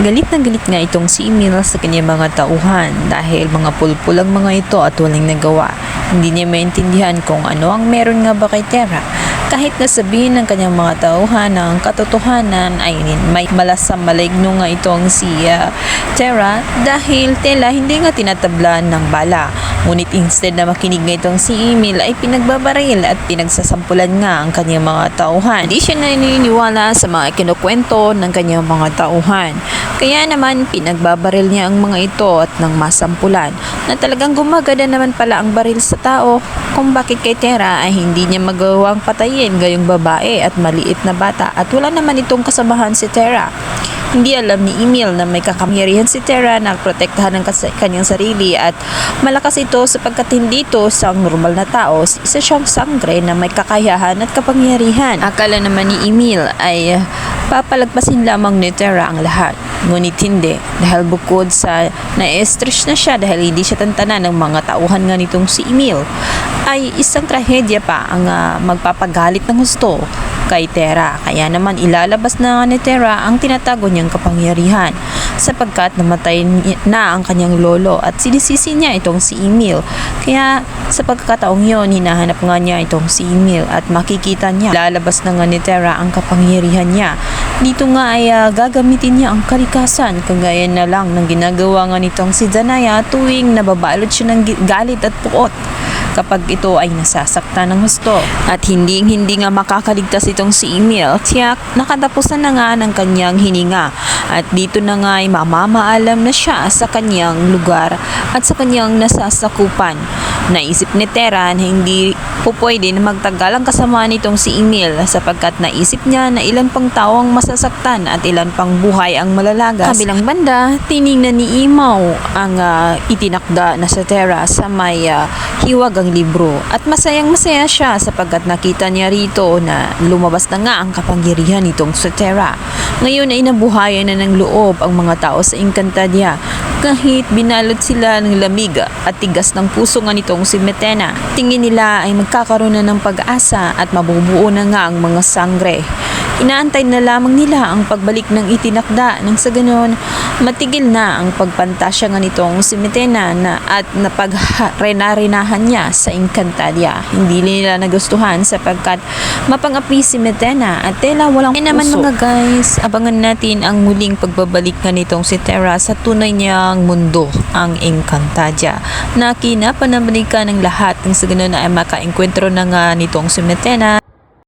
Galit na galit nga itong si Emil sa kanyang mga tauhan dahil mga pulpul ang mga ito at walang nagawa. Hindi niya maintindihan kung ano ang meron nga ba kay Terra. Kahit nasabihin ng kanyang mga tauhan ang katotohanan ay may malasang maligno nga itong si ah, Terra dahil tela hindi nga tinatablan ng bala. Ngunit instead na makinig nga itong si Emil ay pinagbabaril at pinagsasampulan nga ang kanyang mga tauhan. Hindi siya naniniwala sa mga kinukwento ng kanyang mga tauhan. Kaya naman pinagbabaril niya ang mga ito at nang masampulan na talagang gumagada naman pala ang baril sa tao kung bakit kay Tera ay hindi niya magawang patayin gayong babae at maliit na bata at wala naman itong kasabahan si Tera. Hindi alam ni Emil na may kakamyarihan si Tera na protektahan ng kanyang sarili at malakas ito sapagkat hindi ito sa normal na tao. Isa siyang sangre na may kakayahan at kapangyarihan. Akala naman ni Emil ay uh, papalagpasin lamang ni Tera ang lahat. Ngunit hindi dahil bukod sa na-stress na siya dahil hindi siya tantanan ng mga tauhan nga nitong si Emil ay isang trahedya pa ang ah, magpapagalit ng gusto kay Tera. Kaya naman ilalabas na ni Tera ang tinatago niyang kapangyarihan sapagkat namatay na ang kanyang lolo at sinisisi niya itong si Emil. Kaya sa pagkakataong yon hinahanap nga niya itong si Emil at makikita niya lalabas na nga ni Tera ang kapangyarihan niya. Dito nga ay ah, gagamitin niya ang kalikasan kagaya na lang ng ginagawa nga nitong si Danaya tuwing nababalot siya ng galit at puot kapag ito ay nasasaktan ng husto. At hindi hindi nga makakaligtas itong si Emil, tiyak nakatapusan na nga ng kanyang hininga. At dito na nga ay mamamaalam na siya sa kanyang lugar at sa kanyang nasasakupan. Naisip ni Tera na hindi po pwede na magtagal ang kasama nitong si Emil sapagkat naisip niya na ilan pang tao ang masasaktan at ilan pang buhay ang malalagas. Kabilang banda, tiningnan ni Imaw ang ah, itinakda na sa Tera sa may ah, hiwag ang libro. At masayang masaya siya sapagkat nakita niya rito na lumabas na nga ang kapangyarihan nitong sa Tera. Ngayon ay nabuhayan na ng loob ang mga tao sa Encantadia kahit binalot sila ng lamig at tigas ng puso nga nitong si Metena. Tingin nila ay magkakaroon na ng pag-asa at mabubuo na nga ang mga sangre. Inaantay na lamang nila ang pagbalik ng itinakda nang sa ganon matigil na ang pagpantasya nga nitong si Metena na at napagrenarinahan niya sa Encantadia. Hindi nila nagustuhan sapagkat mapangapi si Metena at tela walang Kaya naman puso. mga guys, abangan natin ang muling pagbabalik nga nitong si Terra sa tunay niyang mundo, ang Encantadia, na kinapanabalikan ng lahat ng sa ganun ay makaengkwentro na nga nitong si Metena